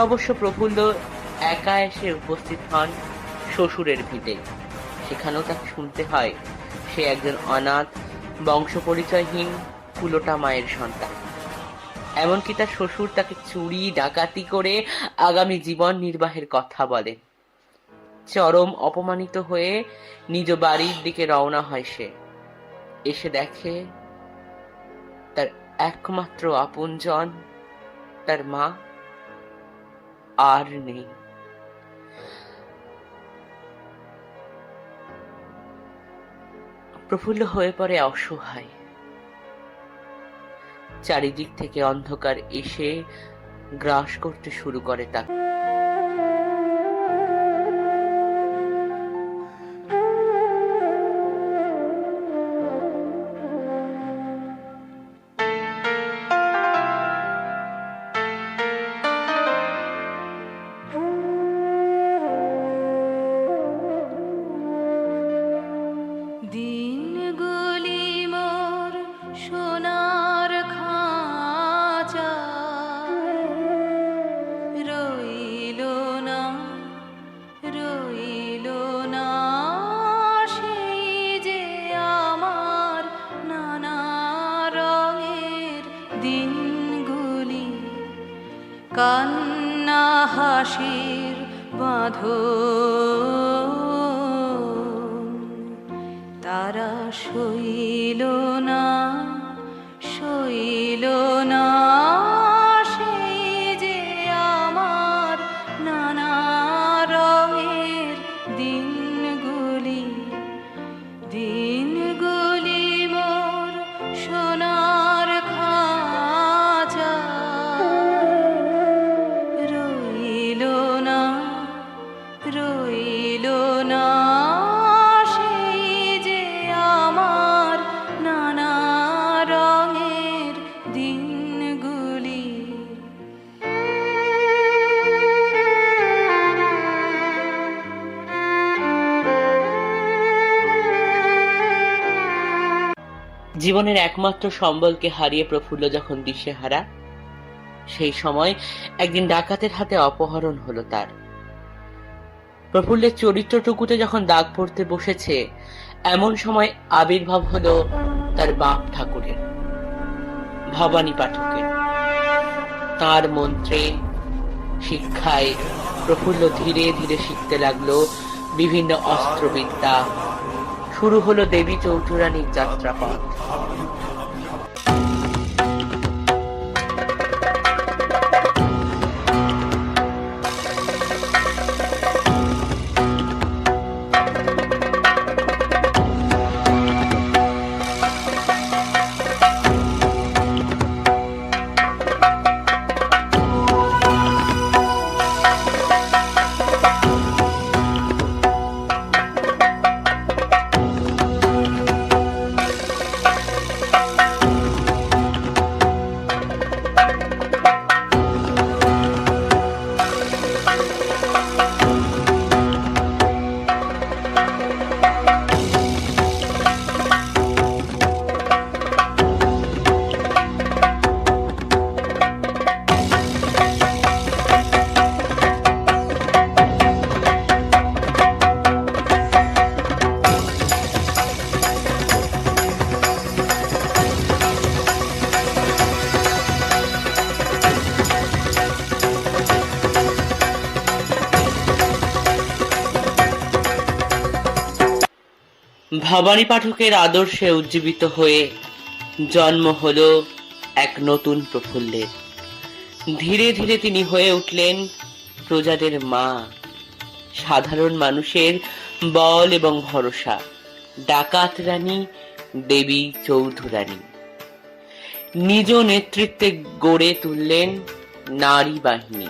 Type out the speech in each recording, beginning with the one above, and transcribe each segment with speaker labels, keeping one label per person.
Speaker 1: অবশ্য প্রফুল্ল একা এসে উপস্থিত হন শ্বশুরের ভিটে। সেখানেও তাকে শুনতে হয়, সে একজন অনাথ বংশ পরিচয়হীন কুলোটা মায়ের সন্তান। এমনকি তার শ্বশুর তাকে চুরি, ডাকাতি করে আগামী জীবন নির্বাহের কথা বলে। চরম অপমানিত হয়ে নিজ বাড়ির দিকে রওনা হয় সে। এসে দেখে তার একমাত্র আপনজন, তার মা। আর নেই। প্রফুল্ল হয়ে পড়ে অসহায়। চারিদিক থেকে অন্ধকার এসে গ্রাস করতে শুরু করে তাকে।
Speaker 2: কান্না হাসির বাঁধন। তারা সইল
Speaker 1: জীবনের একমাত্র সম্বলকে হারিয়ে প্রফুল্ল যখন দিশেহারা, সেই সময় একদিন ডাকাতের হাতে অপহরণ হলো তার। প্রফুল্লের চরিত্রটুকুতে যখন দাগ পড়তে বসেছে, এমন সময় আবির্ভাব হলো তার বাপ ঠাকুরের, ভবানী পাঠকের। তার মন্ত্রে, শিক্ষায় প্রফুল্ল ধীরে ধীরে শিখতে লাগল বিভিন্ন অস্ত্রবিদ্যা শুরু হলো দেবী চৌধুরানীর যাত্রাপথ। ভবানী পাঠকের আদর্শে উজ্জীবিত হয়ে জন্ম হলো এক নতুন প্রফুল্লের ধীরে ধীরে তিনি হয়ে উঠলেন প্রজাদের মা, সাধারণ মানুষের বল এবং ভরসা, ডাকাত রানী, দেবী চৌধুরানী। নিজ নেতৃত্বে গড়ে তুললেন নারী বাহিনী।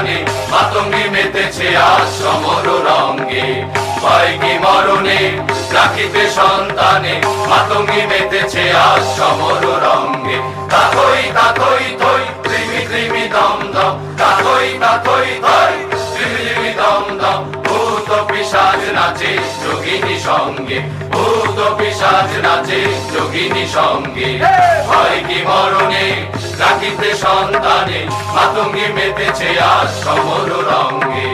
Speaker 3: সন্তানে মাতঙ্গি মেতেছে আজ সমর রঙ্গে। ভয় কি মরণে, রাখিতে সন্তানে, মাতঙ্গি মেতেছে আজ সমর রঙ্গে। তাকই তাকই থই কৃমি কৃমি দম দম। তাকই তাকই থই কৃমি কৃমি দম দম। ভূত পিসাজ নাচে যোগিনী সঙ্গে, ভূত পিসাজ নাচে যোগিনী সঙ্গে। হয় কি মরণে? রাখিতে সন্তানে, মাতঙ্গি মেতেছে আজ সমর রঙ্গে।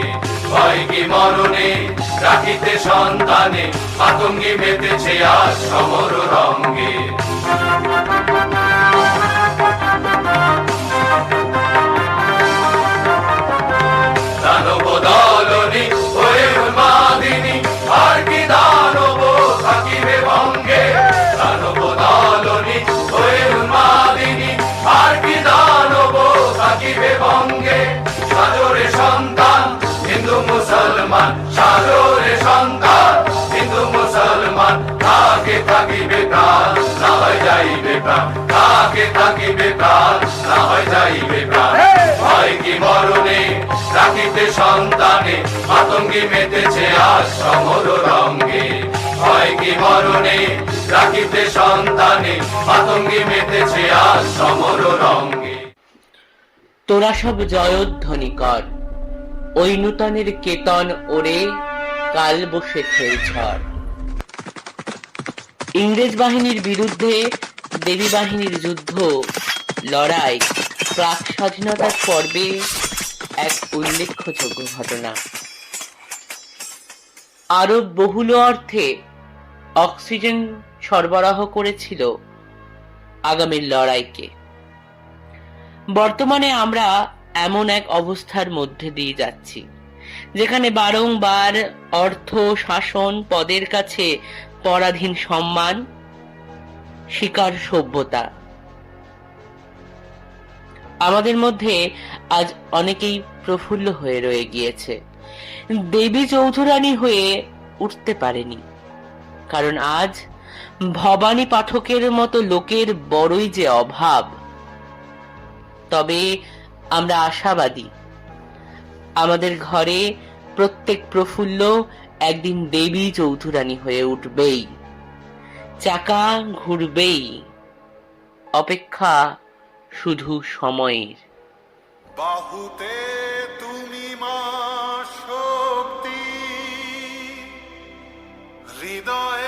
Speaker 3: হয় কি মরণে? রাখিতে সন্তানে, মাতঙ্গি মেতেছে আজ সমর রঙ্গে। থাকে থাকিবে প্রাণ না হয় যাইবে প্রাণ। হয় কি মরণে রাখিতে সন্তানে মাতঙ্গি মেতেছে আজ সমর রঙ্গে। হয় কি মরণে রাখিতে সন্তানে মেতেছে আজ সমর রঙ্গে।
Speaker 1: তোরা সব জয়ধ্বনি কর ওই নূতনের কেতন ওরে কাল বসে খেল ইংরেজ বাহিনীর বিরুদ্ধে দেবী বাহিনীর যুদ্ধ, লড়াই, প্রাক স্বাধীনতার পর্বে এক উল্লেখযোগ্য ঘটনা। আরব বহুল অর্থে অক্সিজেন সরবরাহ করেছিল আগামীর লড়াইকে। বর্তমানে আমরা এমন এক অবস্থার মধ্যে দিয়ে যাচ্ছি, যেখানে বারংবার অর্থ, শাসন, পদের কাছে পরাধীন সম্মান শিকার সভ্যতা। আমাদের মধ্যে আজ অনেকেই প্রফুল্ল হয়ে রয়ে গিয়েছে। দেবী চৌধুরানী হয়ে উঠতে পারেনি। কারণ আজ ভবানী পাঠকের মতো লোকের বড়ই যে অভাব। তবে আমরা আশাবাদী। আমাদের ঘরে প্রত্যেক প্রফুল্ল একদিন দেবী চৌধুরানী হয়ে উঠবেই। চাকা ঘুরবেই। অপেক্ষা শুধু সময়ের।
Speaker 4: বাহুতে তুমি মা শক্তি হৃদয়ে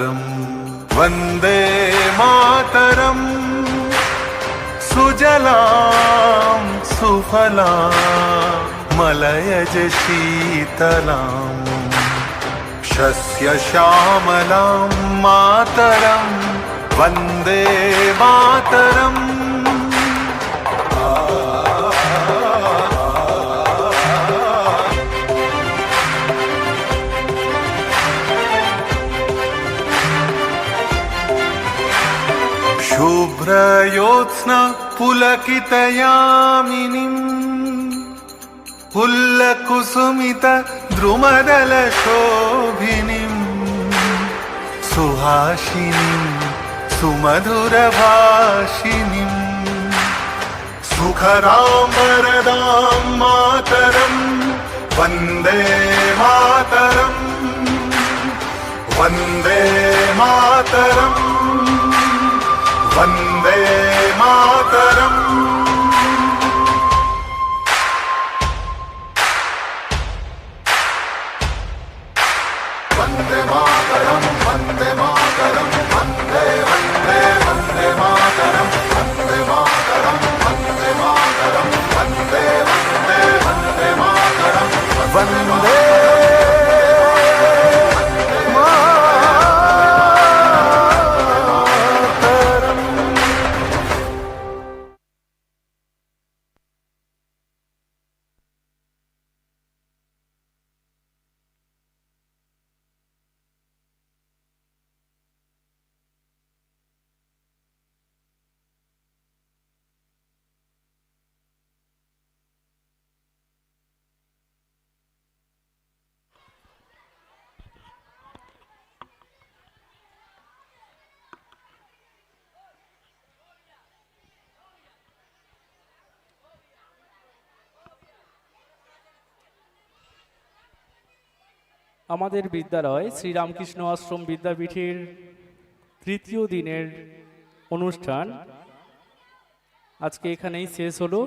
Speaker 4: मातरम्। वन्दे मातरम्। सुजलां सुफला मलयज शीतलां शस्य श्यामलां मातरम्। वन्दे मातरम्। शुभ्रयोत्स्ना पुलकितयामिनीम् पुल्लकुसुमित द्रुमदलशोभिनीम् सुहासिनीं सुमधुरभाषिणीम् सुखदां वरदां मातरं वन्दे मातरम् वन्दे मातरम्
Speaker 5: আমাদের বিদ্যালয় শ্রীরামকৃষ্ণ আশ্রম বিদ্যাপীঠের তৃতীয় দিনের অনুষ্ঠান। আজকে এখানেই শেষ হলো।